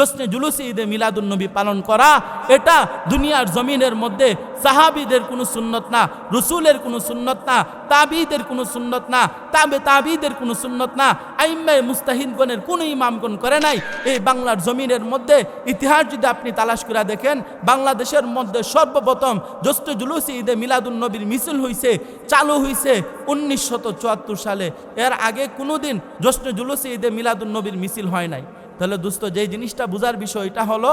জশ্নে জুলুসে ঈদে মিলাদুন্নবী পালন করা, এটা দুনিয়ার জমিনের মধ্যে সাহাবিদের কোনো সুন্নত না, রসুলের কোনো সুন্নত না, তাবিদের কোনো সুন্নত না, তাবে তাবিদের কোনো সুন্নত না, আইম্মায় মুস্তাহিদগণের কোনো ইমামগণ করে নাই। এই বাংলার জমিনের মধ্যে ইতিহাস যদি আপনি তালাশ করে দেখেন, বাংলাদেশের মধ্যে সর্বপ্রথম জ্যৈষ্ঠ জুলুসি ঈদে মিলাদুন নবীর মিছিল হইছে, চালু হইছে উনিশশত সালে। এর আগে কোনোদিন জ্যৈষ্ঠ জুলুসি ঈদে মিলাদুন নবীর মিছিল হয় নাই। তাহলে দোস্ত, যেই জিনিসটা বোঝার বিষয়, এটা হলো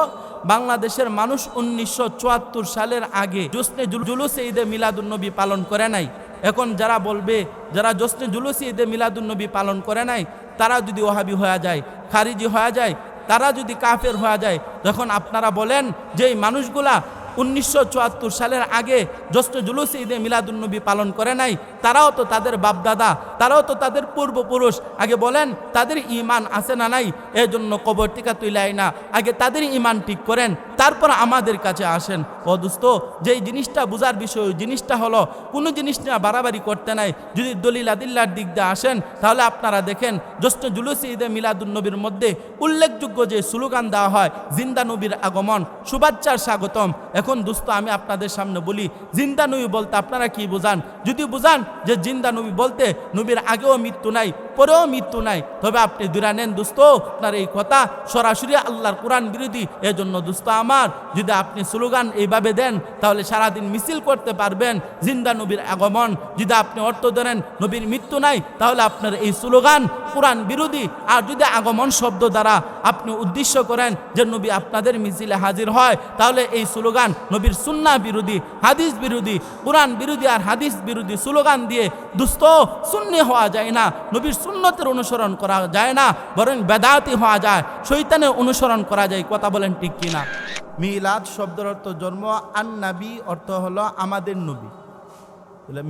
বাংলাদেশের মানুষ উনিশশো চুয়াত্তর সালের আগে জোসনে জুলুস ঈদে মিলাদুন্নবী পালন করে নাই। এখন যারা বলবে, যারা জোসনে জুলুস ঈদে মিলাদুন্নবী পালন করে নাই, তারা যদি ওহাবি হয়ে যায়, খারিজি হয়ে যায়, তারা যদি কাফের হয়ে যায়, তখন আপনারা বলেন যে এই মানুষগুলা উনিশশো চুয়াত্তর সালের আগে জ্যৈষ্ঠ জুলুস ঈদে মিলাদুন্নবী পালন করে নাই। তারাও তো তাদের বাপদাদা, তারাও তো তাদের পূর্বপুরুষ। আগে বলেন, তাদের ইমান আছে না নাই? এজন্য কবর টিকা তুইলাই না। আগে তাদের ইমান ঠিক করেন, তারপর আমাদের কাছে আসেন। ও দোস্ত, যেই জিনিসটা বোঝার বিষয় জিনিসটা হলো, কোনো জিনিস নিয়ে বাড়াবাড়ি করতে নাই। যদি দলিল আদিল্লার দিক দিয়ে আসেন, তাহলে আপনারা দেখেন, জ্যৈষ্ঠ জুলুস ঈদে মিলাদুন্নবীর মধ্যে উল্লেখযোগ্য যে স্লোগান দেওয়া হয়, জিন্দা নবীর আগমন। শুভেচ্ছার স্বাগতম। এখন দোস্ত আমি আপনাদের সামনে বলি, জিন্দা নবী বলতে আপনারা কি বোঝান? যদি বোঝান যে জিন্দা নবী বলতে নবীর আগেও মৃত্যু নাই, পরেও মৃত্যু নাই, তবে আপনি দূরা নেন দোস্ত, আপনার এই কথা সরাসরি আল্লাহর কোরআন বিরোধী, এজন্য দোস্ত আমার, যদি আপনি স্লোগান এইভাবে দেন, তাহলে সারাদিন মিছিল করতে পারবেন, জিন্দা নবীর আগমন, যদি আপনি অর্থ ধরেন নবীর মৃত্যু নাই, তাহলে আপনার এই স্লোগান কোরআন বিরোধী, আর যদি আগমন শব্দ দ্বারা আপনি উদ্দেশ্য করেন যে নবী আপনাদের মিছিলে হাজির হয়, তাহলে এই স্লোগান নবীর সুন্না বিরোধী, হাদিস বিরোধী, কোরআন বিরোধী আর হাদিস বিরোধী স্লোগান দিয়ে দুস্থ শূন্য হওয়া যায় না, নবীর সুন্নতের অনুসরণ করা যায় না, বরং বেদাতি হওয়া যায় শৈতানের অনুসরণ করা যায়, কথা বলেন ঠিক কিনা? মিলাদ শব্দের অর্থ জন্ম আন্নাবি অর্থ হলো আমাদের নবী।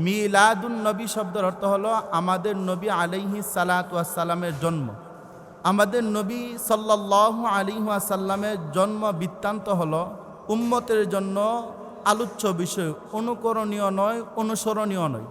মিলাদুন নবী শব্দের অর্থ হলো আমাদের নবী আলাইহি সালামের জন্ম। আমাদের নবী সাল্লাহ আলিহাসাল্লামের জন্ম বৃত্তান্ত হলো উম্মতের জন্য আলোচ্য বিষয়, অনুকরণীয় নয়, অনুসরণীয় নয়।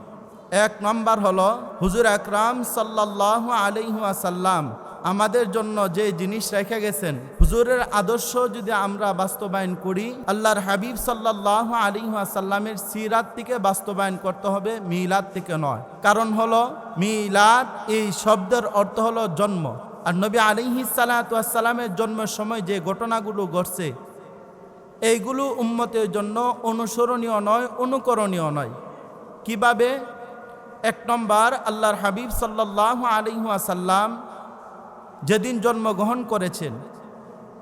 এক নম্বর হলো, হুজুর আকরাম সাল্লাহ আলিহাসাল্লাম আমাদের জন্য যে জিনিস রেখে গেছেন, হুজুরের আদর্শ যদি আমরা বাস্তবায়ন করি, আল্লাহর হাবিব সাল্লাহ আলিহাসাল্লামের সিরাত থেকে বাস্তবায়ন করতে হবে, মিলাদ থেকে নয়। কারণ হলো, মিলাদ এই শব্দের অর্থ হলো জন্ম। আর নবী আলিহি সালাতামের জন্মের সময় যে ঘটনাগুলো ঘটছে এইগুলো উম্মতের জন্য অনুসরণীয় নয়, অনুকরণীয় নয়। কীভাবে? এক নম্বর, আল্লাহর হাবিব সাল্লাহ আলিহাসাল্লাম যেদিন জন্মগ্রহণ করেছেন,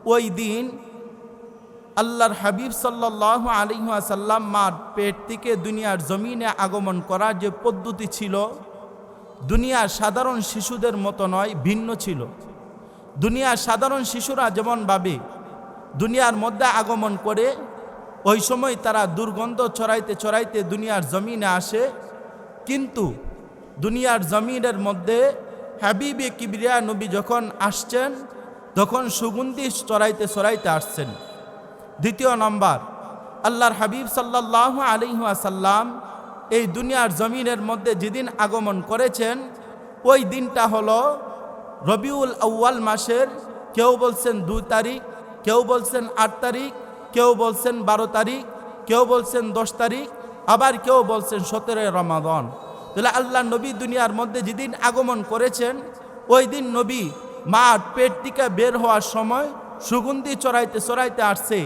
ওই দিন আল্লাহর হাবিব সাল্লাহ আলিহাসাল্লাম মার পেট থেকে দুনিয়ার জমিনে আগমন করার যে পদ্ধতি ছিল, দুনিয়ার সাধারণ শিশুদের মতো নয়, ভিন্ন ছিল। দুনিয়ার সাধারণ শিশুরা যেমন ভাবে দুনিয়ার মধ্যে আগমন করে, ওই সময় তারা দুর্গন্ধ ছড়াইতে ছড়াইতে দুনিয়ার জমিনে আসে। কিন্তু দুনিয়ার জমিনের মধ্যে হাবিবে কিবরিয়া নবী যখন আসছেন, তখন সুগন্ধি চড়াইতে চড়াইতে আসছেন। দ্বিতীয় নম্বর, আল্লাহর হাবিব সাল্লাহ আলিহাসাল্লাম এই দুনিয়ার জমিনের মধ্যে যেদিন আগমন করেছেন, ওই দিনটা হলো রবিউল আউ্য়াল মাসের, কেউ বলছেন দুই তারিখ কেউ বলছেন আট তারিখ, কেউ বলছেন বারো তারিখ, কেউ বলছেন দশ তারিখ, আবার কেউ বলছেন সতেরোই রমাদন। তাহলে আল্লাহ নবী দুনিয়ার মধ্যে যেদিন আগমন করেছেন, ওই দিন নবী মাঠ পেট থেকে বের হওয়ার সময় সুগন্ধি চড়াইতে চড়াইতে আসছে।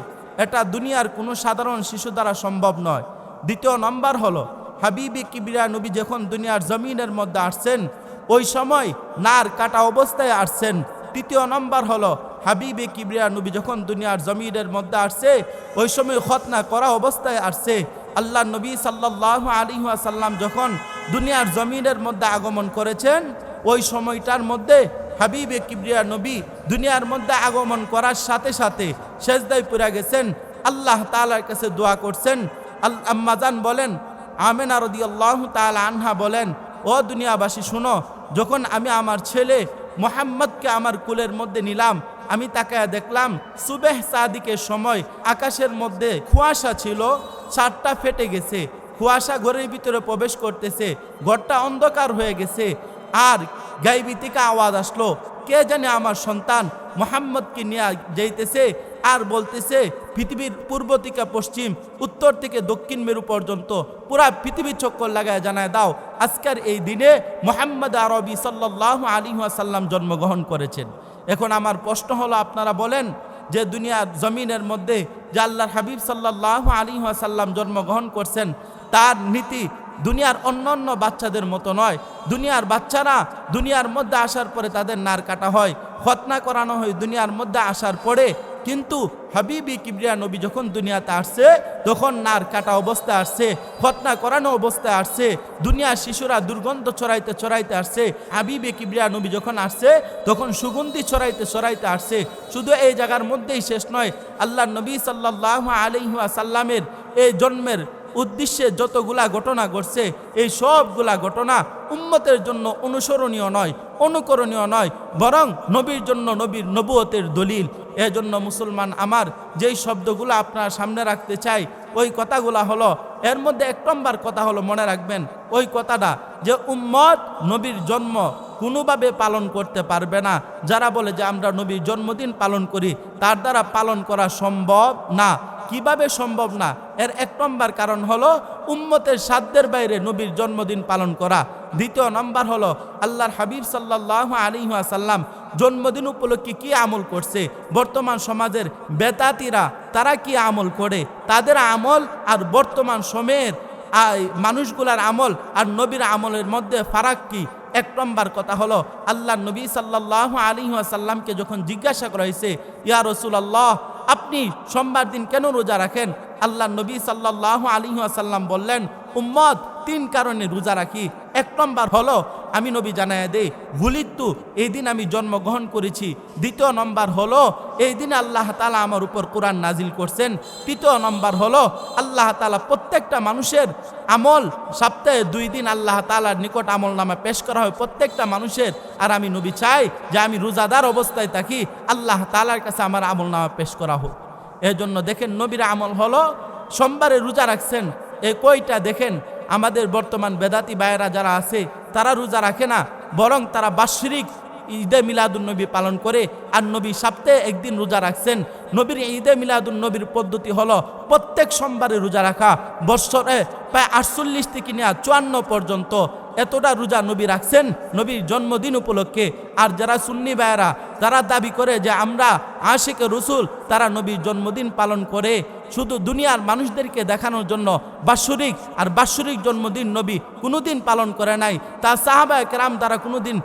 এটা দুনিয়ার কোনো সাধারণ শিশু দ্বারা সম্ভব নয়। দ্বিতীয় নম্বর হলো, হাবিবি কিবিরা নবী যখন দুনিয়ার জমিনের মধ্যে আসছেন, ওই সময় নার কাটা অবস্থায় আসছেন। তৃতীয় নম্বর হলো হাবিবে কিবরিয়া নবী যখন দুনিয়ার জমিনের মধ্যে আসছে, ওই সময় খতনা করা অবস্থায় আসছে। আল্লাহ নবী সাল্লাহ আলিহাসাল্লাম যখন দুনিয়ার জমিনের মধ্যে আগমন করেছেন, ওই সময়টার মধ্যে হাবিবে কিবরিয়া নবী দুনিয়ার মধ্যে আগমন করার সাথে সাথে শেষদায় পুরা গেছেন। আল্লাহ তালার কাছে দোয়া করছেন। আম্মাজান বলেন, আমেনা রদি আল্লাহ তাল আনহা বলেন, ও দুনিয়াবাসী, শুনো, যখন আমি আমার ছেলে মোহাম্মদকে আমার কুলের মধ্যে নিলাম। আমি তাকে দেখলাম, সুবেহ সাদিকের সময় আকাশের মধ্যে কুয়াশা ছিল, চারটা ফেটে গেছে। কুয়াশা ঘরের ভিতরে প্রবেশ করতেছে, ঘরটা অন্ধকার হয়ে গেছে। আর গাইবি থেকে আওয়াজ আসলো, কে জানে আমার সন্তান মোহাম্মদকে নিয়ে যাইতেছে? আর বলতেছে পৃথিবীর পূর্ব থেকে পশ্চিম, উত্তর থেকে দক্ষিণ মেরু পর্যন্ত পুরা পৃথিবীর চক্কর লাগায় জানায়, দাও, আজকের এই দিনে মোহাম্মদ আরবি সাল্লাহ আলী সাল্লাম জন্মগ্রহণ করেছেন। এখন আমার প্রশ্ন হলো, আপনারা বলেন যে দুনিয়ার জমিনের মধ্যে যে আল্লাহর হাবিব সাল্লাহ আলী সাল্লাম জন্মগ্রহণ করছেন, তার নীতি দুনিয়ার অন্য অন্য বাচ্চাদের মতো নয়। দুনিয়ার বাচ্চারা দুনিয়ার মধ্যে আসার পরে তাদের নার কাটা হয় খতনা করানো হয়, দুনিয়ার মধ্যে আসার পরে কিন্তু হাবিবি কিবরিয়া নবী যখন দুনিয়াতে আসছে, তখন নার কাটা অবস্থায় আসছে খতনা করানো অবস্থায় আসছে, দুনিয়ার শিশুরা দুর্গন্ধ ছড়াইতে ছড়াইতে আসছে, হাবিবি কিবরিয়া নবী যখন আসছে, তখন সুগন্ধি ছড়াইতে ছড়াইতে আসছে। শুধু এই জায়গার মধ্যেই শেষ নয়, আল্লাহ নবী সাল্লাহ আলিহা সাল্লামের এই জন্মের উদ্দেশ্যে যতগুলা ঘটনা ঘটছে, এই সবগুলা ঘটনা উম্মতের জন্য অনুসরণীয় নয়, অনুকরণীয় নয়, বরং নবীর জন্য নবীর নবুয়তের দলিল। এজন্য মুসলমান আমার যেই শব্দগুলো আপনার সামনে রাখতে চাই, ওই কথাগুলা হলো, এর মধ্যে এক নম্বর কথা হলো, মনে রাখবেন, ওই কথাটা যে উম্মত নবীর জন্ম কোনোভাবে পালন করতে পারবে না। যারা বলে যে আমরা নবীর জন্মদিন পালন করি, তার দ্বারা পালন করা সম্ভব না। কীভাবে সম্ভব না? এর এক নম্বর কারণ হলো, উম্মতের সাধ্যের বাইরে নবীর জন্মদিন পালন করা। দ্বিতীয় নম্বর হলো, আল্লাহর হাবিব সাল্লাহ আলী সাল্লাম জন্মদিন উপলক্ষে কি আমল করছে? বর্তমান সমাজের বেতাতিরা, তারা কি আমল করে? তাদের আমল আর বর্তমান সময়ের মানুষগুলার আমল আর নবীর আমলের মধ্যে ফারাক কি? এক নম্বর কথা হলো, আল্লাহ নবী সাল্লাহ আলী সাল্লামকে যখন জিজ্ঞাসা করা হয়েছে, ইয়া রসুল আল্লাহ আপনি সোমবার দিন কেন রোজা রাখেন? আল্লাহ নবী সাল্লাহ আলী সাল্লাম বললেন, উম্মত, তিন কারণে রোজা রাখি। এক নম্বর হলো, আমি নবী জানায় দে ভুলিত্তু, এই দিন আমি জন্মগ্রহণ করেছি। দ্বিতীয় নম্বর হলো, এই দিন আল্লাহ তালা আমার উপর কোরআন নাজিল করছেন। তৃতীয় নম্বর হলো, আল্লাহ তালা প্রত্যেকটা মানুষের আমল সপ্তাহে দুই দিন আল্লাহ তালার নিকট আমল নামা পেশ করা হয় প্রত্যেকটা মানুষের। আর আমি নবী চাই যে আমি রোজাদার অবস্থায় থাকি, আল্লাহ তালার কাছে আমার আমল নামা পেশ করা হোক। এজন্য দেখেন, নবীর আমল হলো, সোমবারে রোজা রাখছেন, এই কয়টা দেখেন আমাদের বর্তমান বেদাতি বায়েরা যারা আছে, তারা রোজা রাখে না, বরং তারা বাৎসরিক ঈদে মিলাদুলনবী পালন করে, আর নবী সপ্তাহে একদিন রোজা রাখছেন। নবীর ঈদে মিলাদুলনবীর পদ্ধতি হলো, প্রত্যেক সোমবারে রোজা রাখা, বৎসরে প্রায় আটচল্লিশ থেকে নেওয়া চুয়ান্ন পর্যন্ত এতটা রোজা নবী রাখছেন, নবীর জন্মদিন উপলক্ষে। আর যারা সুন্নি ভাইয়েরা, তারা দাবি করে যে আমরা আশিকে রসুল, তারা নবীর জন্মদিন পালন করে। শুধু দুনিয়ার মানুষদেরকে দেখানোর জন্য বাৎসরিক আর বাৎসরিক জন্মদিন নবী কোনোদিন পালন করে নাই। তা সাহাবা কেরাম দ্বারা কোনোদিন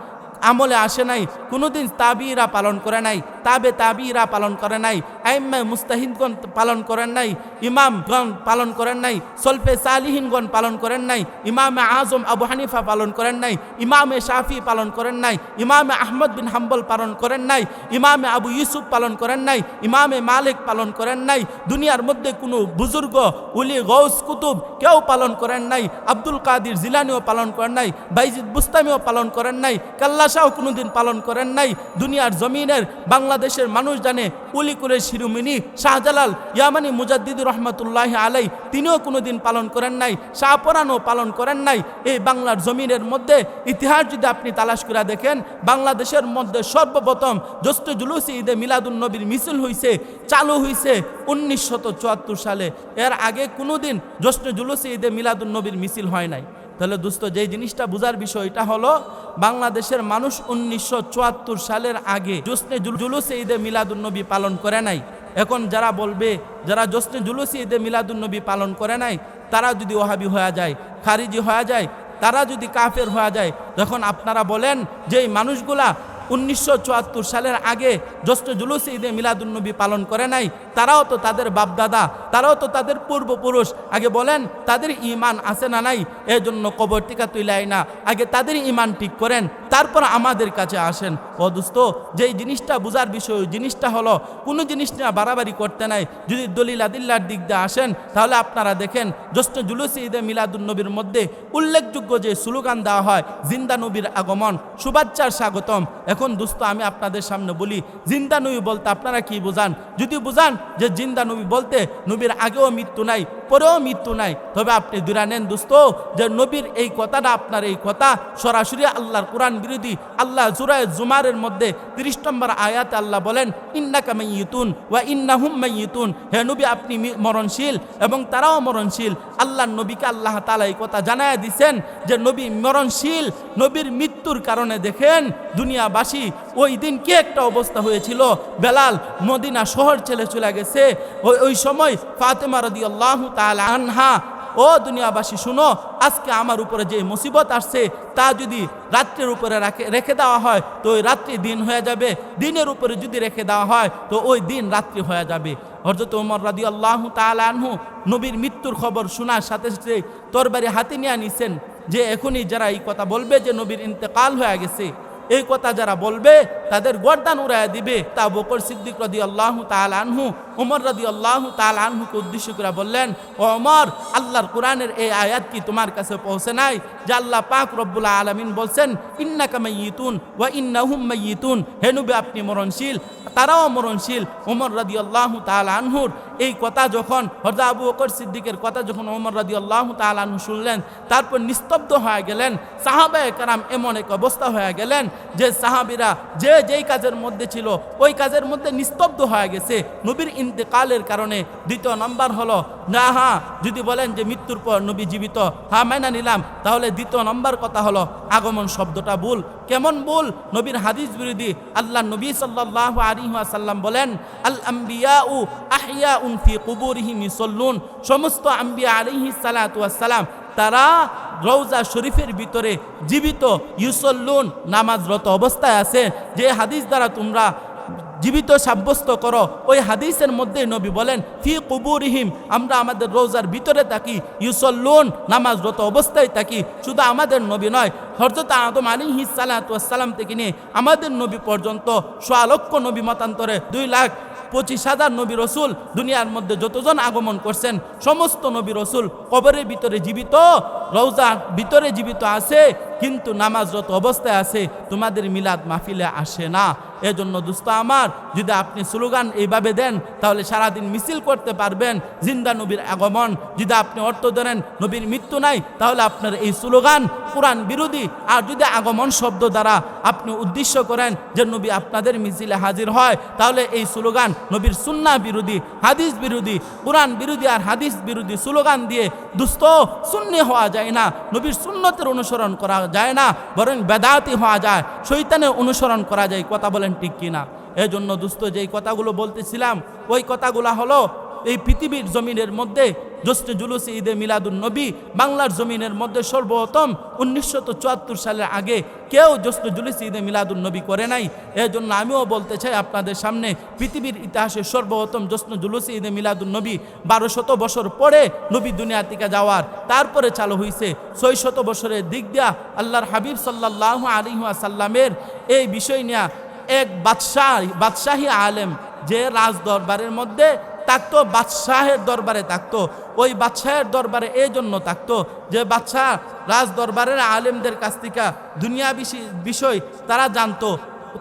আমলে আসে নাই, কোনোদিন তাবিরা পালন করে নাই। তাবে তাবিরা পালন করে নাই আইম্মা মুস্তাহিদগণ পালন করেন নাই ইমামগণ পালন করেন নাই সলফে সালিহিনগণ পালন করেন নাই ইমামে আজম আবু হানিফা পালন করেন নাই ইমামে শাফি পালন করেন নাই ইমামে আহমদ বিন হাম্বল পালন করেন নাই ইমামে আবু ইউসুফ পালন করেন নাই ইমামে মালিক পালন করেন নাই দুনিয়ার মধ্যে কোনো বুজুর্গ উলি গৌস কুতুব কেউ পালন করেন নাই আব্দুল কাদির জিলানিও পালন করেন নাই বাইজিদ বুস্তামিও পালন করেন নাই কাল্লাশাও কোনোদিন পালন করেন নাই দুনিয়ার জমিনের বাংলাদেশের মানুষ জানে উলিকুলের শিরুমিনি শাহজালাল ইয়ামানি মুজাদ্দিদুর রহমতুল্লাহ আলাই তিনিও কোনোদিন পালন করেন নাই শাহপরানও পালন করেন নাই। এই বাংলার জমিনের মধ্যে ইতিহাস যদি আপনি তালাশ করে দেখেন, বাংলাদেশের মধ্যে সর্বপ্রথম জ্যৈষ্ঠ জুলুসি ঈদে মিলাদুল নবীর মিছিল হইছে, চালু হইছে উনিশশত সালে। এর আগে কোনোদিন জ্যৈষ্ঠ জুলুসি ঈদে মিলাদুল নবীর মিছিল হয় নাই। তাহলে দোস্ত, যেই জিনিসটা বোঝার বিষয় এটা হলো, বাংলাদেশের মানুষ উনিশশো চুয়াত্তর সালের আগে জোসনে জুলুস ঈদে মিলাদুন্নবী পালন করে নাই। এখন যারা বলবে, যারা জোসনে জুলুস ঈদে মিলাদুন্নবী পালন করে নাই, তারা যদি ওহাবি হয়ে যায়, খারিজি হয়ে যায়, তারা যদি কাফের হয়ে যায়, তখন আপনারা বলেন যে মানুষগুলা উনিশশো চুয়াত্তর সালের আগে জ্যৈষ্ঠ জুলুস ঈদে মিলাদুন্নবী পালন করে নাই। তারাও তো তাদের বাপদাদা, তারাও তো তাদের পূর্বপুরুষ। আগে বলেন, তাদের ইমান আছে না নাই? এজন্য জন্য কবর টিকা তুইলাই না। আগে তাদের ইমান ঠিক করেন। তারপর আমাদের কাছে আসেন। ও দোস্ত, যেই জিনিসটা বোঝার বিষয়, ওই জিনিসটা হলো, কোনো জিনিস নিয়ে বাড়াবাড়ি করতে নাই। যদি দলিল আদিল্লার দিক দিয়ে আসেন, তাহলে আপনারা দেখেন, জ্যৈষ্ঠ জুলুসি ঈদে মিলাদুন্নবীর মধ্যে উল্লেখযোগ্য যে স্লোগান দেওয়া হয়, জিন্দা নবীর আগমন শুভেচ্ছার স্বাগতম। এখন দোস্ত, আমি আপনাদের সামনে বলি, জিন্দা নবী বলতে আপনারা কি বোঝান? যদি বোঝান যে জিন্দা নবী বলতে নবীর আগেও মৃত্যু নাই এরপরেও মৃত্যু নাই। তবে আপনি দূরা নেন দোস্ত যে নবীর এই কথাটা আপনার এই কথা সরাসরি আল্লাহর কোরআন বিরোধী আল্লাহ জুরায় জুমারের মধ্যে তিরিশ নম্বর আয়াতে আল্লাহ বলেন, ইন্নাকা মাইয়িতুন ওয়া ইন্নাহুম মাইয়িতুন। হে নবী, আপনি মরণশীল এবং তারাও মরণশীল। আল্লাহর নবীকে আল্লাহ তালা এই কথা জানায় দিছেন যে, নবী মরণশীল, নবীর মৃত্যুর কারণে দেখেন, দুনিয়াবাসী ওই দিন কি একটা অবস্থা হয়েছিল। বেলাল মদিনা শহর ছেড়ে চলে গেছে। ওই ওই সময় ফাতেমা রাদিয়াল্লাহু আনহা। ও দুনিয়াবাসী, শুনো, আজকে আমার উপরে যে মুসিবত আসছে, তা যদি রাত্রের উপরে রাখে রেখে দেওয়া হয়, তো ওই রাত্রি দিন হয়ে যাবে। দিনের উপরে যদি রেখে দেওয়া হয়, তো ওই দিন রাত্রি হয়ে যাবে। হজরত উমর রাদি আল্লাহ আনহু নবীর মৃত্যুর খবর শোনার সাথে সাথে তরবারি হাতে নিয়ে নিছেন যে এখনই যারা এই কথা বলবে যে নবীর ইন্তেকাল হয়ে গেছে। এই কথা যারা বলবে, তাদের গর্দান উড়ায় দিবে। তা বকর সিদ্দিক রদি আল্লাহ আনহু, উমর রদি আল্লাহ আনহুকে উদ্দেশ্য করে বললেন, ও অমর আল্লাহর কোরআনের এই আয়াত কি তোমার কাছে পৌঁছে নাই? যে আল্লাহ পাক রব্বুল আলমিন বলছেন ইন্না কামাইতুন ওয়া ইন্নাহুম মাইয়িতুন। হেনুবে আপনি মরণশীল, তারাও মরণশীল। ওমর রদি আল্লাহ আনহুর এই কথা যখন হরদা আবু বকর সিদ্দিকের কথা যখন ওমর রাদি আল্লাহ তালু শুনলেন, তারপর নিস্তব্ধ হয়ে গেলেন সাহাবায় কারাম এমন এক অবস্থা হয়ে গেলেন যে সাহাবিরা যে যেই কাজের মধ্যে ছিল, ওই কাজের মধ্যে নিস্তব্ধ হয়ে গেছে। নবীর ইন্তেকালের কারণে দ্বিতীয় নম্বর হলো না হ্যাঁ যদি বলেন যে মৃত্যুর পর নবী জীবিত হ্যাঁ মাইনা নিলাম, তাহলে দ্বিতীয় নম্বর কথা হলো আগমন শব্দটা ভুল। কেমন ভুল? নবীর হাদিস বিরোধী আল্লাহ নবী সাল্লাল্লাহু আলাইহি ওয়াসাল্লাম বলেন, আল আম্বিয়া উ আহিয়া উন ফি কুবুরিহিম ইসল্লুন সমস্ত আম্বিয়া আলিহি সালাতু ওয়াসসালাম, তারা রৌজা শরীফের ভিতরে জীবিত, ইউসল্লুন, নামাজরত অবস্থায় আছে। যে হাদিস দ্বারা তোমরা জীবিত সাব্যস্ত করো। ওই হাদিসের মধ্যে নবী বলেন, ফি কুবুরিহিম, আমরা আমাদের রোজার ভিতরে থাকি, ইউসল্লুন, নামাজরত অবস্থায় থাকি। শুধু আমাদের নবী নয় হরজত আদম আলী হিসালাতাম থেকে নিয়ে আমাদের নবী পর্যন্ত সোয়ালক্ষ নবী মতান্তরে দুই লাখ পঁচিশ হাজার নবী রসুল দুনিয়ার মধ্যে যতজন আগমন করছেন, সমস্ত নবী রসুল কবরের ভিতরে জীবিত, রৌজার ভিতরে জীবিত আছে কিন্তু নামাজরত অবস্থায় আছে, তোমাদের মিলাদ মাহফিলে আসে না। এজন্য দুস্ত আমার, যদি আপনি স্লোগান এইভাবে দেন, তাহলে সারাদিন মিছিল করতে পারবেন, জিন্দা নবীর আগমন। যদি আপনি অর্থ ধরেন নবীর মৃত্যু নাই, তাহলে আপনার এই স্লোগান কোরআন বিরোধী। আর যদি আগমন শব্দ দ্বারা আপনি উদ্দেশ্য করেন যে নবী আপনাদের মিছিলে হাজির হয়, তাহলে এই স্লোগান নবীর সুন্না বিরোধী, হাদিস বিরোধী, কোরআন বিরোধী আর হাদিস বিরোধী স্লোগান দিয়ে দুস্থ শূন্য হওয়া যায় না। নবীর সুন্নতের অনুসরণ করা যায় না, বরং বেদাতি হওয়া যায়। শৈতানের অনুসরণ করা যায় কথা বলেন ঠিক কিনা? এই জন্য দুস্থ যেই কথাগুলো বলতেছিলাম, ওই কথাগুলো হলো এই পৃথিবীর জমিনের মধ্যে জ্যৈষ্ঠ জুলুসে ঈদে মিলাদুল নবী, বাংলার জমিনের মধ্যে সর্বপ্রথম উনিশশো চুয়াত্তর সালের আগে কেউ জ্যৈষ্ঠ জুলুস ঈদে মিলাদুল নবী করে নাই। এর জন্য আমিও বলতে চাই আপনাদের সামনে, পৃথিবীর ইতিহাসে সর্বপ্রথম জ্যৈষ্ঠ জুলুসে ঈদে মিলাদুল নবী বারো শত বছর পরে নবী দুনিয়া থেকে যাওয়ার, তারপরে চালু হয়েছে ছয় শত বছরের দিক দিয়া আল্লাহর হাবিব সাল্লাহ আলিহা সাল্লামের এই বিষয় নিয়ে এক বাদশাহ, বাদশাহী আলেম যে রাজ দরবারের মধ্যে থাকতো বাদশাহের দরবারে থাকতো ওই বাদশাহের দরবারে এই জন্য থাকতো যে বাদশাহ রাজ দরবারের আলেমদের কাছ থেকে দুনিয়া বিষয় তারা জানতো।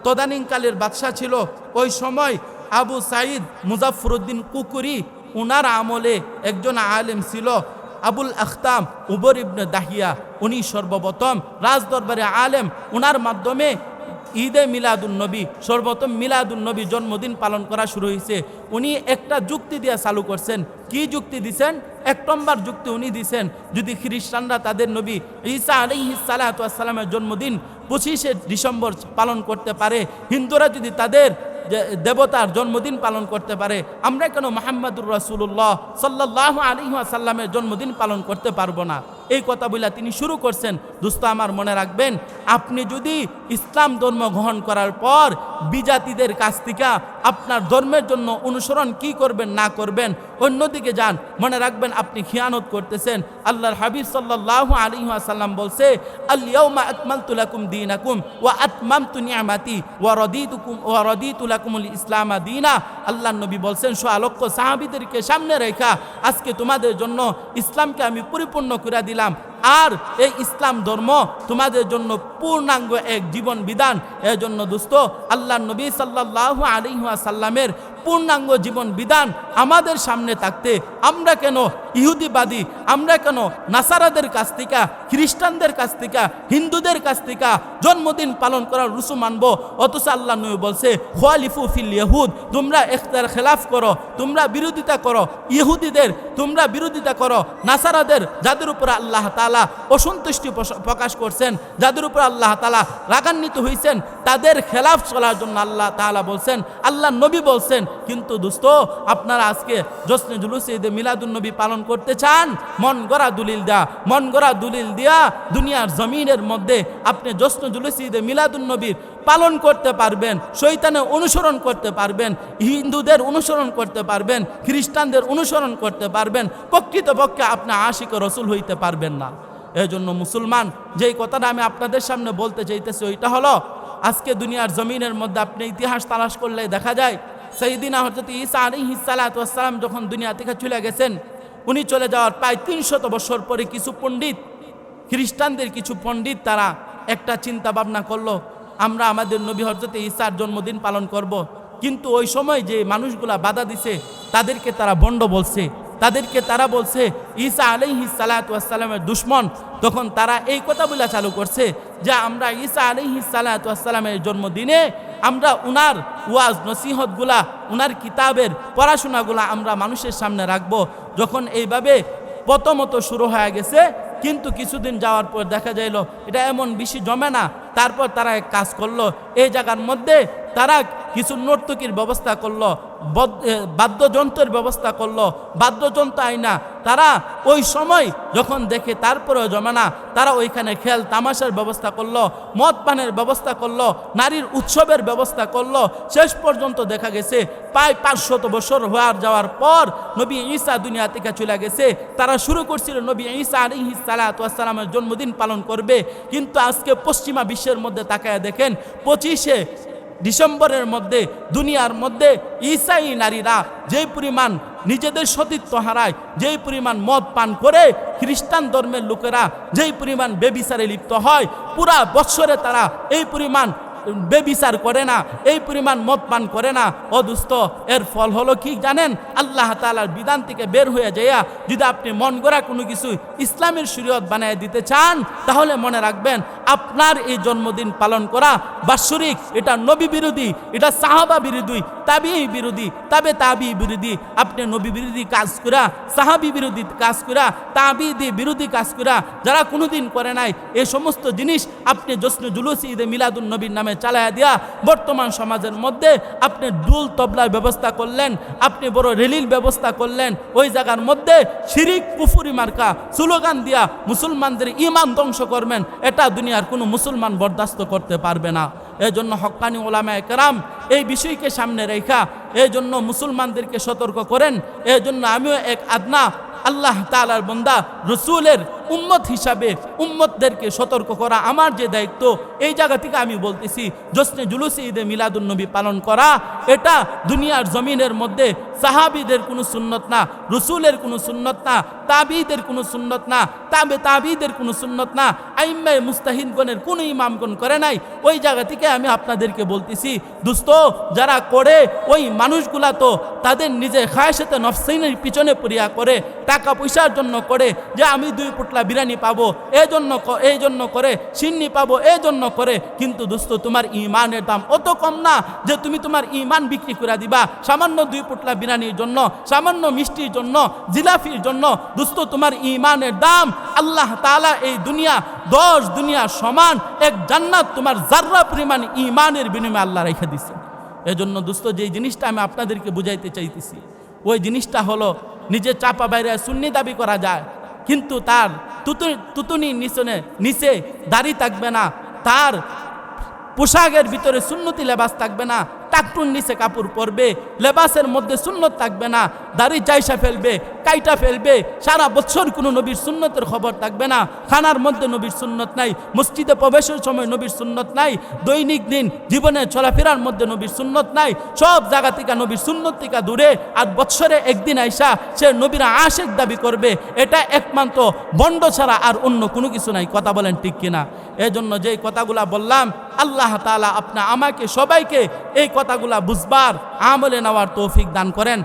তদানীনকালের বাদশাহ ছিল ওই সময় আবু সাইদ মুজাফরুদ্দিন কুকুরি। উনার আমলে একজন আলেম ছিল আবুল আখতাম উবর ইবনে দাহিয়া। উনি সর্বপ্রথম রাজ দরবারে আলেম। উনার মাধ্যমে ঈদে মিলাদুন নবী, সর্বপ্রথম মিলাদুন নবী জন্মদিন পালন করা শুরু হয়েছে। উনি একটা যুক্তি দিয়ে চালু করছেন। কি যুক্তি দিছেন? এক নম্বর যুক্তি উনি দিছেন, যদি খ্রিস্টানরা তাদের নবী ঈসা আলিহিসালামের জন্মদিন পঁচিশে ডিসেম্বর পালন করতে পারে, হিন্দুরা যদি তাদের দেবতার জন্মদিন পালন করতে পারে, আমরা কেন মোহাম্মদুর রাসুল্লাহ সাল্লাহ আলী সাল্লামের জন্মদিন পালন করতে পারব না? এই কথা বলে তিনি শুরু করছেন, দুস্ত, আমার মনে রাখবেন, আপনি যদি ইসলাম ধর্ম গ্রহণ করার পর বিজাতিদের কাছ থেকে আপনার ধর্মের জন্য অনুসরণ কি করবেন, না করবেন, অন্যদিকে যান, মনে রাখবেন আপনি খিয়ানত করতেছেন। আল্লাহর হাবিব সাল্লাহ আলী সাল্লাম বলছে আল্লাউমা আকমাল তুলাকুম দিন আকুম ও আতমাম তু নিয়ামাতি ও রদিতুকুম ও রদিতুলাকুমুল ইসলামা দিনা। আল্লাহ নবী বলছেন, সো সোয়ালক্ষ সাহাবিদেরকে সামনে রেখা, আজকে তোমাদের জন্য ইসলামকে আমি পরিপূর্ণ করে দিলাম। আর এই ইসলাম ধর্ম তোমাদের জন্য পূর্ণাঙ্গ এক জীবন বিধান। এর জন্য দোস্ত আল্লাহ নবী সাল্লাহ আলিহাসাল্লামের পূর্ণাঙ্গ জীবন বিধান আমাদের সামনে থাকতে আমরা কেন ইহুদিবাদী, আমরা কেন নাসারাদের কাছ থেকে, খ্রিস্টানদের কাছ থেকে, হিন্দুদের কাছ থেকে জন্মদিন পালন করার রুসু মানবো। অথচ আল্লাহ নবী বলছে, খোয়ালিফু ফিল ইহুদ তোমরা এখতার খেলাফ করো, তোমরা বিরোধিতা করো, ইহুদিদের তোমরা বিরোধিতা করো, নাসারাদের যাদের উপর আল্লাহ তালা অসন্তুষ্টি প্রকাশ করছেন, যাদের উপর আল্লাহ তালা রাগান্বিত হয়েছেন তাদের খেলাফ চলার জন্য আল্লাহ তালা বলছেন, আল্লাহ নবী বলছেন, কিন্তু দোস্ত, আপনারা আজকে জশ্নে জুলুসে ঈদে মিলাদুন নবী পালন করতে চান? মন গড়া দলিল দেয়া, মন গড়া দলিল দিয়া দুনিয়ার জমিনের মধ্যে আপনি জশ্ন জুলুসে ঈদে মিলাদুন নবীর পালন করতে পারবেন শৈতানের অনুসরণ করতে পারবেন, হিন্দুদের অনুসরণ করতে পারবেন, খ্রিস্টানদের অনুসরণ করতে পারবেন, প্রকৃতপক্ষে আপনি আশিক রসুল হইতে পারবেন না। এই জন্য মুসলমান, যেই কথাটা আমি আপনাদের সামনে বলতে চাইতেছি ওইটা হলো, আজকে দুনিয়ার জমিনের মধ্যে আপনি ইতিহাস তালাশ করলে দেখা যায়, সেইদিনা হজরত ঈসা আলী হিসালাতাম যখন দুনিয়া থেকে চলে গেছেন, উনি চলে যাওয়ার প্রায় তিনশত বছর পরে কিছু পণ্ডিত, খ্রিস্টানদের কিছু পণ্ডিত তারা একটা চিন্তা ভাবনা করল, আমরা আমাদের নবী হজরতে ঈসার জন্মদিন পালন করব। কিন্তু ওই সময় যে মানুষগুলা বাধা দিছে, তাদেরকে তারা বন্ড বলছে। তাদেরকে তারা বলছে, ঈসা আলাইহি সালাতামের দুশ্মন। তখন তারা এই কথা বলে চালু করছে যে, আমরা ঈসা আলাইহি সালাতামের জন্মদিনে আমরা উনার ওয়াজ নসিহতগুলা, উনার কিতাবের পড়াশোনাগুলা আমরা মানুষের সামনে রাখব। যখন এইভাবে প্রথমত শুরু হয়ে গেছে কিন্তু কিছুদিন যাওয়ার পর দেখা যাইল, এটা এমন বেশি জমে না। তারপর তারা এক কাজ করল, এই জায়গার মধ্যে তারা কিছু নর্তকীর ব্যবস্থা করল বাদ্যযন্ত্রের ব্যবস্থা করল, বাদ্যযন্ত্র আইনা। তারা ওই সময় যখন দেখে তারপরেও জমানা তারা ওইখানে খেল তামাশার ব্যবস্থা করল, মদ পানের ব্যবস্থা করল, নারীর উৎসবের ব্যবস্থা করল। শেষ পর্যন্ত দেখা গেছে, প্রায় পাঁচশত বছর হওয়ার যাওয়ার পর নবী ঈসা দুনিয়া থেকে চলে গেছে। তারা শুরু করছিল, নবী ঈসা আলী সালাতামের জন্মদিন পালন করবে। কিন্তু আজকে পশ্চিমা বিশ্বের মধ্যে তাকায় দেখেন, পঁচিশে ডিসেম্বরের মধ্যে, দুনিয়ার মধ্যে ইসাই নারীরা যেই পরিমাণ নিজেদের সতীত্ব হারায়, যেই পরিমাণ মদ পান করে খ্রিস্টান ধর্মের লোকেরা যেই পরিমাণ বেবিচারে লিপ্ত হয়, পুরা বৎসরে তারা এই পরিমাণ বেবিচার করে না, এই পরিমাণ মদ পান করে না। অদুস্ত এর ফল হলো কি জানেন? আল্লাহ তালার বিধান থেকে বের হয়ে যাইয়া যদি আপনি মন গড়া কোনো কিছু ইসলামের শরীয়ত বানিয়ে দিতে চান, তাহলে মনে রাখবেন আপনার এই জন্মদিন পালন করা বাৎসরিক। এটা নবী বিরোধী, এটা সাহাবা বিরোধী তাবি বিরোধী, তবে তাবি বিরোধী। আপনি নবী বিরোধী কাজ করা, সাহাবি বিরোধী কাজ করা, তাবি দিয়ে বিরোধী কাজ করা, যারা কোনোদিন করে নাই এই সমস্ত জিনিস আপনি জশ্ন জুলুস ঈদে মিলাদুল নবীর নামে চালায়া দিয়া বর্তমান সমাজের মধ্যে আপনি ডুল তবলার ব্যবস্থা করলেন, আপনি বড় রেলির ব্যবস্থা করলেন, ওই জায়গার মধ্যে শিরিক, কুফুরি মার্কা, স্লোগান দিয়া মুসলমানদের ইমান ধ্বংস করবেন, এটা দুনিয়ার কোনো মুসলমান বরদাস্ত করতে পারবে না। এজন্য হক্কানি ওলামা একরাম এই বিষয়কে সামনে রেখা এই জন্য মুসলমানদেরকে সতর্ক করেন এই জন্য আমিও এক আদনা আল্লাহ তালার বন্দা, রসুলের উম্মত হিসাবে উম্মতদেরকে সতর্ক করা আমার যে দায়িত্ব, এই জায়গা থেকে আমি বলতেছি জশ্নে জুলুসে ঈদে মিলাদুল নবী পালন করা, এটা দুনিয়ার জমিনের মধ্যে সাহাবিদের কোনো সুন্নত না, রসুলের কোনো সুন্নত না, তাবিদের কোনো সুন্নত না, তাবে তাবিদের কোনো সুন্নত না, আইম্মায় মুস্তাহিদগণের কোনো ইমামগণ করে নাই। ওই জায়গা থেকে আমি আপনাদেরকে বলতেছি, দুস্ত, যারা করে, ওই মানুষগুলা তো তাদের নিজের খায়সাতে নফসাইনের পিছনে পড়িয়া করে, টাকা পয়সার জন্য করে, যে আমি দুই পুটলা বিরিয়ানি পাবো এই জন্য এই জন্য করে সিন্নি পাবো এই জন্য করে। কিন্তু দোস্ত, তোমার ইমানের দাম অত কম না যে তুমি তোমার ইমান বিক্রি করে দিবা। সামান্য দুই পুটলা বিরিয়ানির জন্য, সামান্য মিষ্টির জন্য, জিলাফির জন্য। দোস্ত, তোমার ইমানের দাম আল্লাহ তালা এই দুনিয়া, দশ দুনিয়া সমান, এক জান্নাত তোমার জাররা পরিমাণ ইমানের বিনিময়ে আল্লাহ রেখে দিচ্ছে এজন্য দোস্ত, যেই জিনিসটা আমি আপনাদেরকে বুঝাইতে চাইতেছি, ওই জিনিসটা হলো নিজের চাপা বাইরে সুন্নি দাবি করা যায় কিন্তু তার তুতু, তুতুনি নিচনে, নিচে দাড়ি থাকবে না। তার পোশাকের ভিতরে সুন্নতি লেবাস থাকবে না। টাকটুন নিচে কাপড় পরবে, লেবাসের মধ্যে সুন্নত থাকবে না। দাড়ি চাইসা ফেলবে কাইটা ফেলবে। সারা বছর কোনো নবীর সুন্নতের খবর থাকবে না। খানার মধ্যে নবীর সুন্নত নাই, মসজিদে প্রবেশের সময় নবীর সুন্নত নাই, দৈনিক দিন জীবনে চলাফেরার মধ্যে নবীর সুন্নত নাই, সব জায়গা থেকে নবীর সুন্নত থেকে দূরে। আর বৎসরে একদিন আইসা সে নবীরা আশেক দাবি করবে। এটা একমাত্র বন্ড ছাড়া আর অন্য কোনো কিছু নাই। কথা বলেন ঠিক কিনা? এজন্য যেই কথাগুলা বললাম, আল্লাহ তাআলা আপনা আমাকে সবাইকে এই কথাগুলা বুঝবার, আমলে নেওয়ার তৌফিক দান করেন।